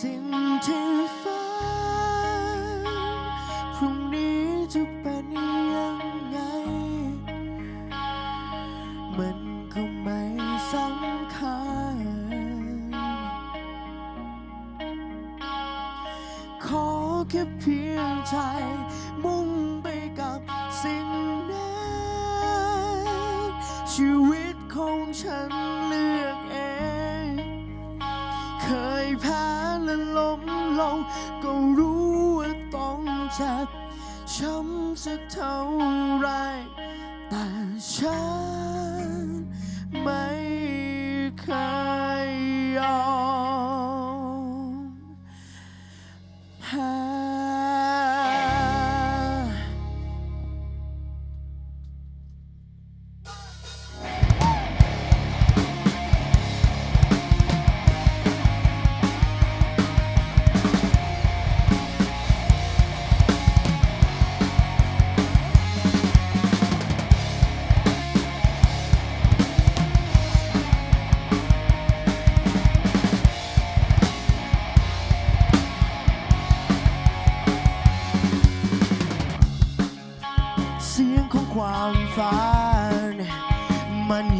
สิ่งที่ฝันพรุ่งนี้จะเป็นยังไง มันก็ไม่สำคัญ ขอแค่เพียงใจ มุ่งไปกับสิ่งนั้นชีวิตของฉัน รู้ว่าต้องเจ็บช้ำสักเท่าไร แต่ฉันไม่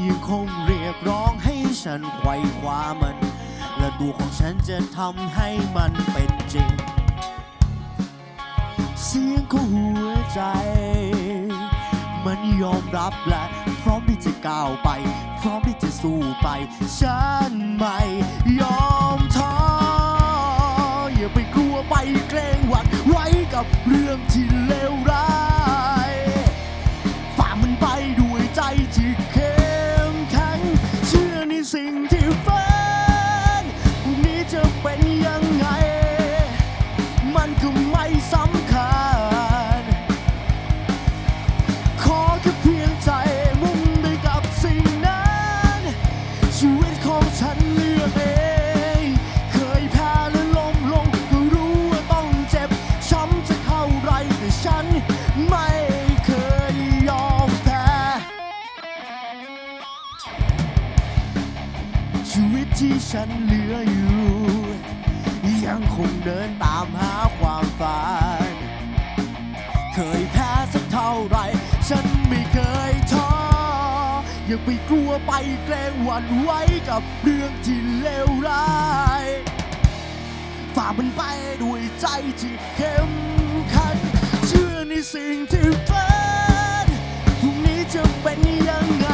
ยังคงเรียกร้องให้ฉันไขว่คว้ามัน และตัวของฉันจะทำให้มันเป็นจริง เสียงของหัวใจ มันยอมรับและพร้อมที่จะก้าวไป พร้อมที่จะสู้ไป ฉันไม่ยอมท้ออย่าไปกลัวไปเกรงหวั่นไว้กับเรื่องที่เลว ชีวิตที่ฉันเหลืออยู่ ยังคงเดินตามหาความฝัน เคยแพ้สักเท่าไร ฉันไม่เคยท้อ อย่าไปกลัวไปเกรงหวั่นไหวกับเรื่องที่เลวร้ายฝ่ามันไปด้วยใจที่เข้มข็งเชื่อในสิ่งที่ฝันพรุ่งนี้จะเป็นยังไง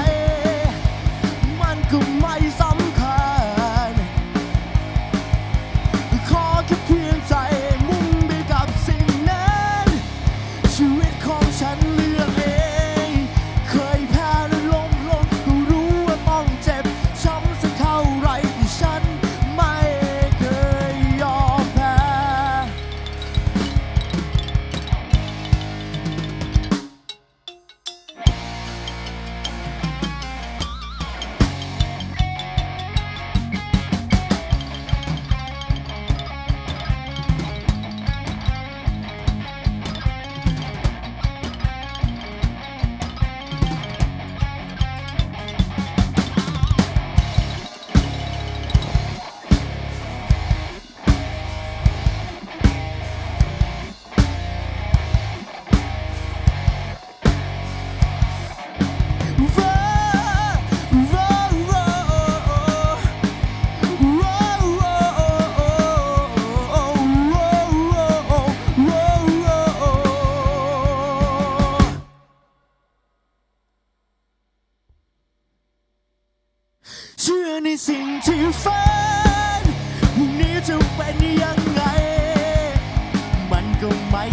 อในสิ่งที่ฝันพรุ่งนี้จะเป็นยังไง มันก็ไม่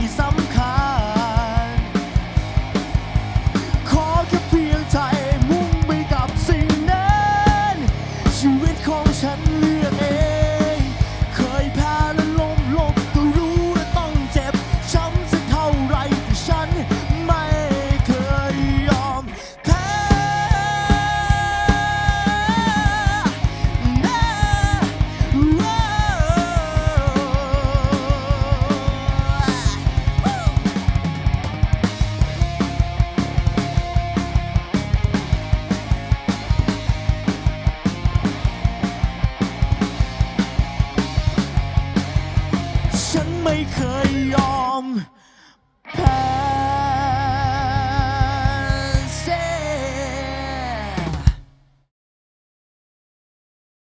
long